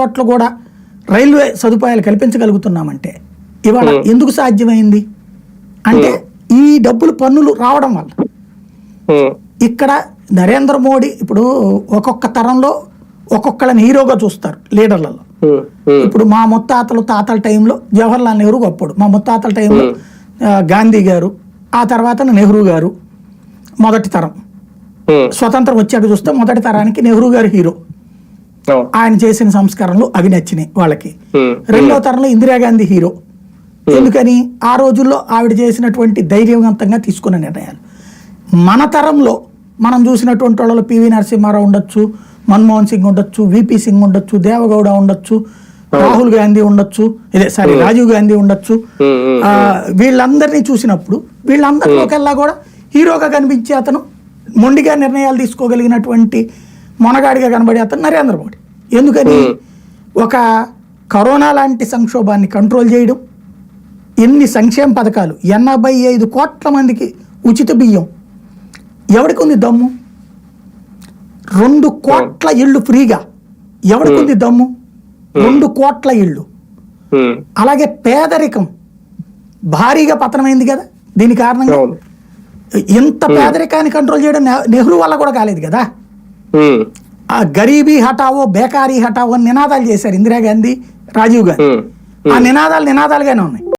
చోట్ల కూడా రైల్వే సదుపాయాలు కల్పించగలుగుతున్నామంటే ఇవాళ ఎందుకు సాధ్యమైంది? అంటే ఈ డబ్బులు పన్నులు రావడం వల్ల. ఇక్కడ నరేంద్ర మోడీ ఇప్పుడు ఒక్కొక్క తరంలో ఒక్కొక్కళ్ళని హీరోగా చూస్తారు లీడర్లలో. ఇప్పుడు మా ముత్తాతలు తాతల టైంలో జవహర్లాల్ నెహ్రూ గొప్పడు. మా ముత్తాతల టైంలో గాంధీ గారు ఆ తర్వాత నెహ్రూ గారు మొదటి తరం. స్వతంత్రం వచ్చాక చూస్తే మొదటి తరానికి నెహ్రూ గారు హీరో. ఆయన చేసిన సంస్కరణలు అవి నచ్చినాయి వాళ్ళకి. రెండో తరంలో ఇందిరాగాంధీ హీరో. ఎందుకని? ఆ రోజుల్లో ఆవిడ చేసినటువంటి ధైర్యవంతంగా తీసుకున్న నిర్ణయాలు. మన తరంలో మనం చూసినటువంటి వాళ్ళలో పివి నరసింహారావు ఉండొచ్చు మన్మోహన్ సింగ్ ఉండొచ్చు విపి సింగ్ ఉండొచ్చు దేవగౌడ ఉండొచ్చు రాహుల్ గాంధీ ఉండొచ్చు ఇదే సారీ రాజీవ్ గాంధీ ఉండొచ్చు. వీళ్ళందరినీ చూసినప్పుడు వీళ్ళందరిలోకెల్లా కూడా హీరోగా కనిపించే అతను మొండిగా నిర్ణయాలు తీసుకోగలిగినటువంటి మొనగాడిగా కనబడే అతను నరేంద్ర మోడీ. ఎందుకని? ఒక కరోనా లాంటి సంక్షోభాన్ని కంట్రోల్ చేయడం ఎన్ని సంక్షేమ పథకాలు ఎనభై ఐదు కోట్ల మందికి ఉచిత బియ్యం ఎవరికి ఉంది దమ్ము? రెండు కోట్ల ఇళ్ళు ఫ్రీగా ఎవరికి ఉంది దమ్ము? రెండు కోట్ల ఇళ్ళు. అలాగే పేదరికం భారీగా పతనమైంది కదా దీని కారణంగా? ఇంత పేదరికాన్ని కంట్రోల్ చేయడం నెహ్- నెహ్రూ వల్ల కూడా కాలేదు కదా? ఆ గరీబీ హటావో బేకారీ హటావో అని నినాదాలు చేశారు ఇందిరాగాంధీ రాజీవ్ గాంధీ. ఆ నినాదాలు నినాదాలుగానే ఉన్నాయి.